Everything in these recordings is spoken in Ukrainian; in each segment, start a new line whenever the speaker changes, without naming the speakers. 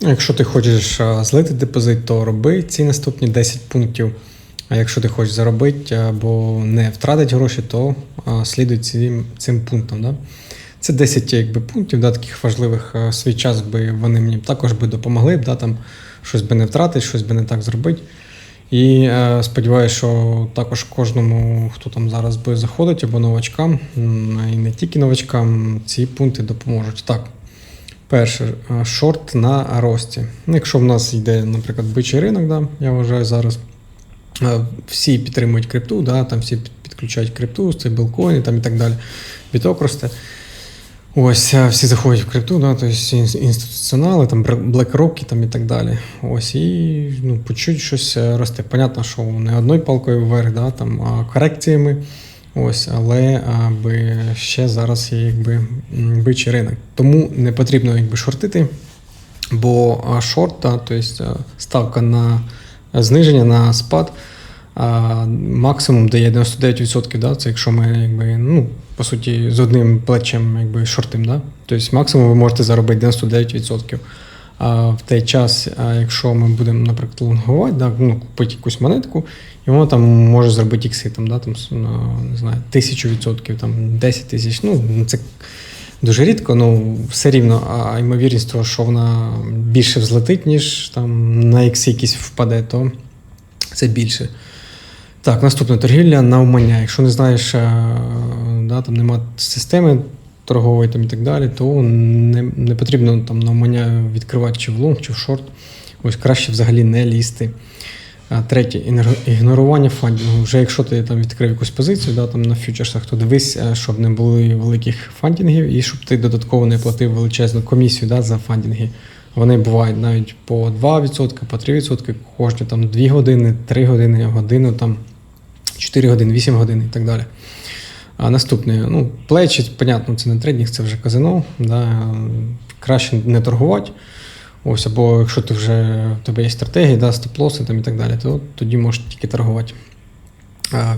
Якщо ти хочеш злити депозит, то роби ці наступні 10 пунктів. А якщо ти хочеш заробити або не втратити гроші, то а, слідуй цим, цим пунктам. Да? Це 10 якби, пунктів, да, таких важливих свій час би вони мені також би допомогли, да, там, щось би не втратити, щось би не так зробити. І е, сподіваюся, що також кожному, хто там зараз буде заходити, або новачкам, і не тільки новачкам, ці пункти допоможуть. Так, перше, шорт на рості. Якщо в нас йде, наприклад, бичий ринок, да, я вважаю зараз. е, Всі підтримують крипту, да, там всі підключають крипту, стейблкоїни там і так далі. Біток росте. Ось е, всі заходять в крипту, да, тобто інституціонали, там BlackRock там і так далі. Ось і ну, по чуть щось е, росте. Понятно, що не одною палкою вверх, да, там, а корекціями. Ось, але аби ще зараз є якби бичий ринок. Тому не потрібно якби шортити, бо а, шорт, тобто ставка на зниження на спад. Максимум дає 99%, да? це якщо ми якби, ну, по суті з одним плечем якби, шортим. Да? Тобто максимум ви можете заробити 99%. В той час, якщо ми будемо, наприклад, лонгувати, да, ну, купити якусь монетку, і воно там може зробити ікси, там, да, там, не знаю, тисячу відсотків, там, 10 тисяч. Ну, це дуже рідко, ну все рівно, а ймовірність того, що вона більше взлетить, ніж там на ікси якісь впаде, то це більше. Так, наступне торгівля на умання. Якщо не знаєш, е, да, там нема системи торгової там, і так далі, то не, не потрібно там на умання відкривати чи в лонг, чи в шорт. Ось краще взагалі не лізти. А, Третє ігнорування фандінгу. Вже якщо ти там відкрив якусь позицію да, там на фьючерсах, то дивись, е, щоб не було великих фандінгів і щоб ти додатково не платив величезну комісію да, за фандінги. Вони бувають навіть по 2%, по 3%, кожні там 2 години, 3 години, годину, там 4 години, 8 годин і так далі. А наступне, ну, плечі, понятно, це не трейдинг, це вже казино. Да, краще не торгувати. Ось, або якщо ти вже в тебе є стратегії, да, стоп-лоси там і так далі, то тоді можеш тільки торгувати.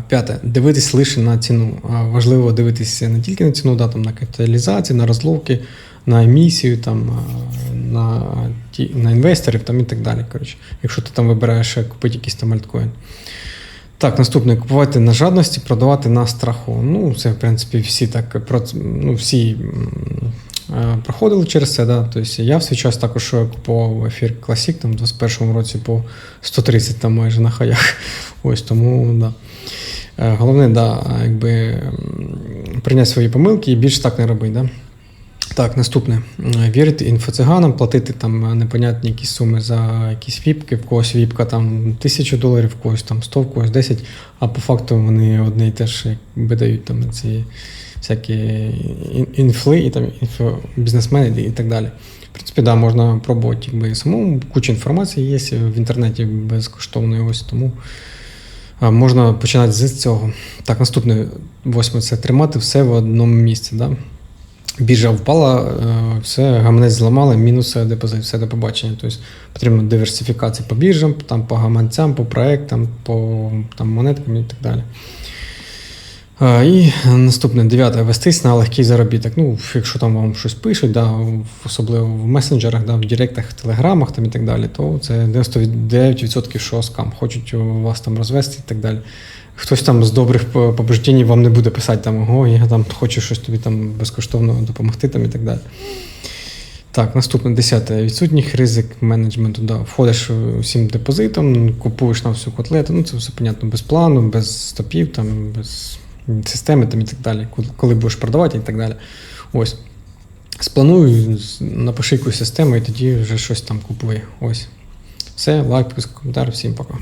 П'яте. Дивитись лише на ціну. Важливо дивитися не тільки на ціну, да, там, на капіталізацію, на розловки, на емісію, там, на, ті, на інвесторів там, і так далі. Коротше, якщо ти там вибираєш е, купити якийсь там альткоін. Так, наступне купувати на жадності, продавати на страху. Ну, це, в принципі, всі так ну, всі е, проходили через це. Да? Тобто я в свій час також е, купував ефір Classic там, в 21-му році по 130 там майже на хаях. Ось тому, да. Е, Головне, да, якби прийняти свої помилки і більше так не робити. Да? Так, наступне. Вірити інфоциганам, платити там непонятні якісь суми за якісь віпки, в когось віпка там тисячу доларів, в когось там 100, в когось 10, а по факту вони одне і те ж якби дають там ці всякі інфли і там бізнесмени і так далі. В принципі, да, можна пробувати якби самому. Куча інформації є в інтернеті безкоштовної ось тому. Можна починати з цього. Так, наступне восьме це тримати все в одному місці. Да? Біржа впала, е, все, гаманець зламали, мінус е, депозит, все до побачення. Тобто потрібна диверсифікація по біржам, там, по гаманцям, по проектам, по там, монеткам і так далі. Е, І наступне дев'яте вестись на легкий заробіток. Ну, якщо там вам щось пишуть, да, особливо в месенджерах, да, в директах, телеграмах там, і так далі, то це 99% що скам. Хочуть вас там розвести і так далі. Хтось там з добрих по- вам не буде писати, там, ого, я там хочу щось тобі там безкоштовно допомогти там, і так далі. Так, наступне десяте. Відсутніх ризик менеджменту. Да. Входиш усім депозитом, купуєш на всю котлету. Ну, це все понятно, без плану, без стопів, там, без системи там, і так далі. Коли- будеш продавати і так далі. Ось. Сплануй, напиши якусь систему і тоді вже щось там купуй. Ось. Все, лайк, коментар. Всім пока.